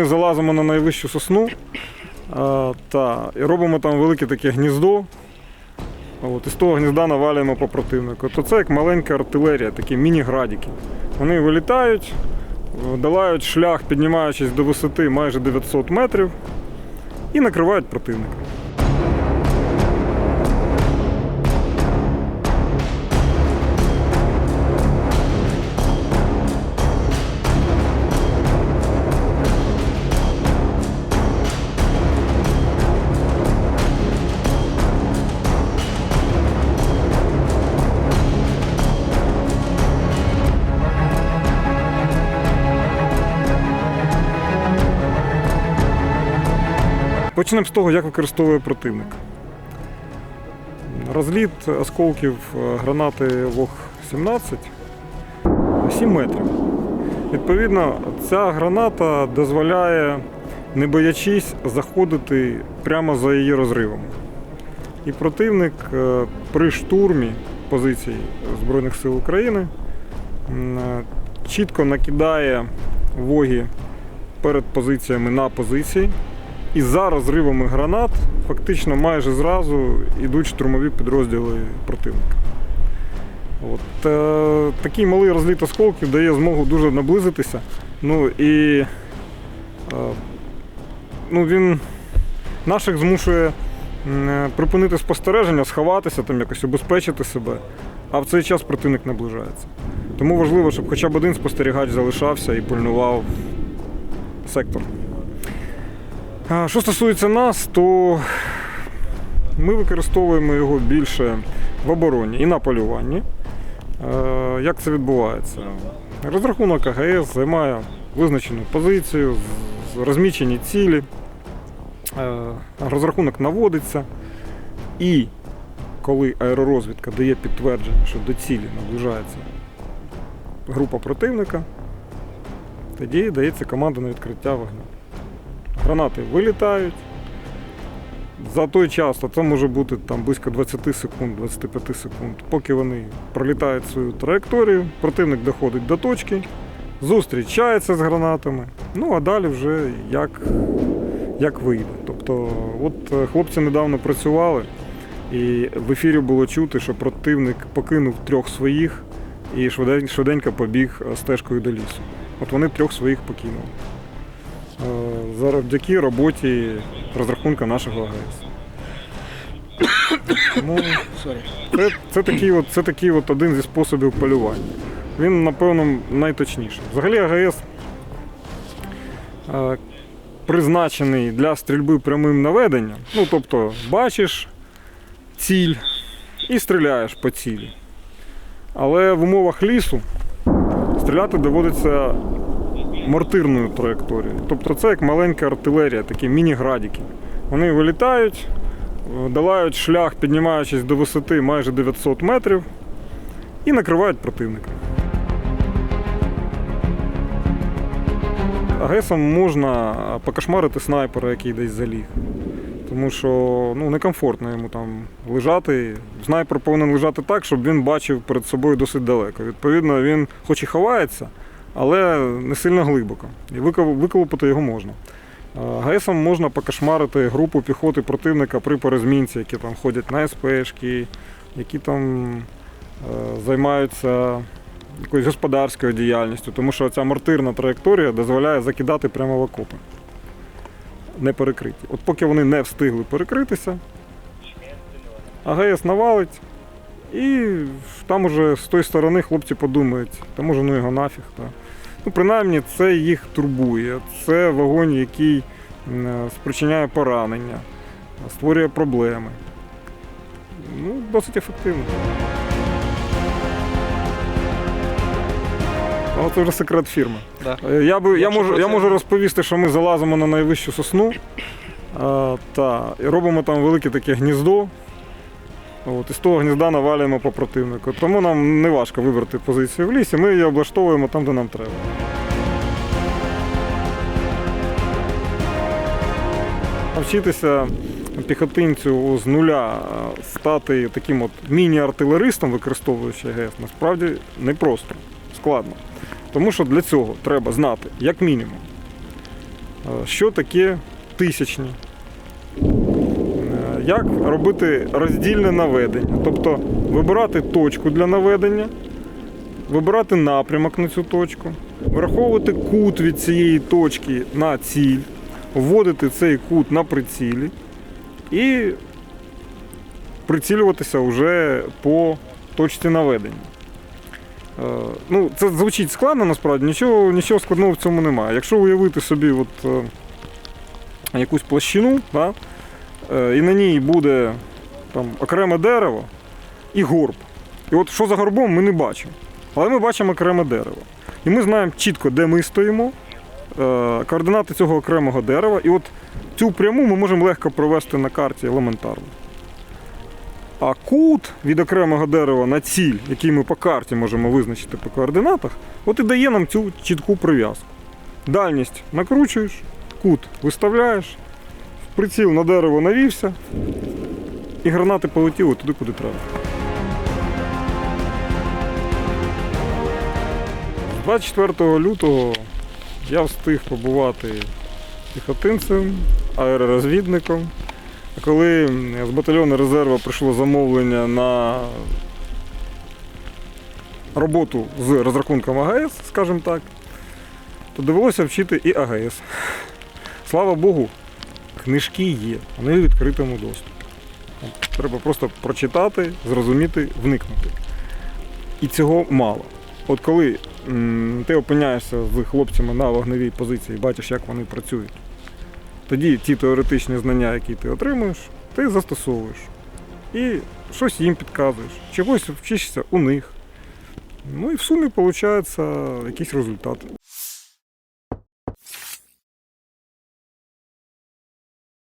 ми залазимо на найвищу сосну та, і робимо там велике таке гніздо. От, і з того гнізда навалюємо по противнику. То це як маленька артилерія, такі міні-градики. Вони вилітають, долають шлях, піднімаючись до висоти майже 900 метрів і накривають противника. Почнемо з того, як використовує противник. Розліт осколків е, гранати ВОГ-17 7 метрів. Відповідно, ця граната дозволяє, не боячись, заходити прямо за її розривами. І противник е, при штурмі позицій Збройних сил України е, чітко накидає воги перед позиціями на позиції. І за розривами гранат фактично майже зразу йдуть штурмові підрозділи противника. От, е, такий малий розліт осколків дає змогу дуже наблизитися. Ну і е, ну, він наших змушує е, припинити спостереження, сховатися, там, якось обезпечити себе, а в цей час противник наближається. Тому важливо, щоб хоча б один спостерігач залишався і пильнував сектор. Що стосується нас, то ми використовуємо його більше в обороні і на полюванні. Е, Як це відбувається? Розрахунок АГС займає визначену позицію, розмічені цілі, Е, розрахунок наводиться. І коли аеророзвідка дає підтвердження, що до цілі наближається група противника, тоді дається команда на відкриття вогню. Гранати вилітають. За той час, а це може бути там близько 20 секунд, 25 секунд, поки вони пролітають свою траєкторію, противник доходить до точки, зустрічається з гранатами. Ну а далі вже як, як вийде. Тобто, от е, хлопці недавно працювали, і в ефірі було чути, що противник покинув трьох своїх і швиденько побіг е, стежкою до лісу. От вони трьох своїх покинули. Завдяки роботі розрахунка нашого АГС. Тому це, це, такий от, це такий от один зі способів полювання. Він, напевно, найточніший. Взагалі АГС е, призначений для стрільби прямим наведенням. Ну, тобто, бачиш ціль і стріляєш по цілі. Але в умовах лісу стріляти доводиться мортирною траєкторією. Тобто це як маленька артилерія, такі міні-градики. Вони вилітають, е, долають шлях, піднімаючись до висоти майже 900 метрів і накривають противника. АГСом можна покошмарити снайпера, який десь заліг. Тому що ну, некомфортно йому там лежати. Снайпер повинен лежати так, щоб він бачив перед собою досить далеко. Відповідно, він хоч і ховається, але не сильно глибоко. І викол- виколупати його можна. Е, ГСом можна покошмарити групу піхоти противника при перезмінці, які там ходять на СПшки, які там е, займаються якоюсь господарською діяльністю, тому що ця мортирна траєкторія дозволяє закидати прямо в окопи. Не перекриті. От поки вони не встигли перекритися, АГС навалить, і там уже з тої сторони хлопці подумають, та може ну його нафіг. Та. Ну, принаймні, це їх турбує. Це вогонь, який спричиняє поранення, створює проблеми. Ну, досить ефективно. Але це вже секрет фірми. Да. Е, Я, би, я, можу, я можу розповісти, що ми залазимо на найвищу сосну а, та, і робимо там велике таке гніздо. От, і з того гнізда навалюємо по противнику. Тому нам не важко вибрати позицію в лісі, ми її облаштовуємо там, де нам треба. Навчитися піхотинцю з нуля е, стати таким от міні-артилеристом, використовуючи ГЕС, насправді непросто, складно. Тому що для цього треба знати, як мінімум, Е, Що таке тисячні? Як робити роздільне наведення? Тобто вибирати точку для наведення, вибирати напрямок на цю точку, враховувати кут від цієї точки на ціль, вводити цей кут на прицілі і прицілюватися вже по точці наведення. Е, Ну, це звучить складно насправді, нічого, нічого складного в цьому немає. Якщо уявити собі от, е, якусь площину, да, і на ній буде там, окреме дерево і горб. І от що за горбом ми не бачимо. Але ми бачимо окреме дерево. І ми знаємо чітко, де ми стоїмо, е, координати цього окремого дерева. І от цю пряму ми можемо легко провести на карті елементарно. А кут від окремого дерева на ціль, який ми по карті можемо визначити по координатах, от і дає нам цю чітку прив'язку. Дальність накручуєш, кут виставляєш, приціл на дерево навівся, і гранати полетіли туди, куди треба. З 24 лютого я встиг побувати піхотинцем, аеророзвідником. Коли з батальйону резерву прийшло замовлення на роботу з розрахунком АГС, скажімо так, то довелося вчити і АГС. Слава Богу, книжки є, вони в відкритому доступі. Треба просто прочитати, зрозуміти, вникнути. І цього мало. От коли ти опиняєшся з хлопцями на вогневій позиції, бачиш, як вони працюють, тоді ті теоретичні знання, які ти отримуєш, ти застосовуєш. І щось їм підказуєш, чогось вчишся у них. Ну і в сумі виходить якийсь результат.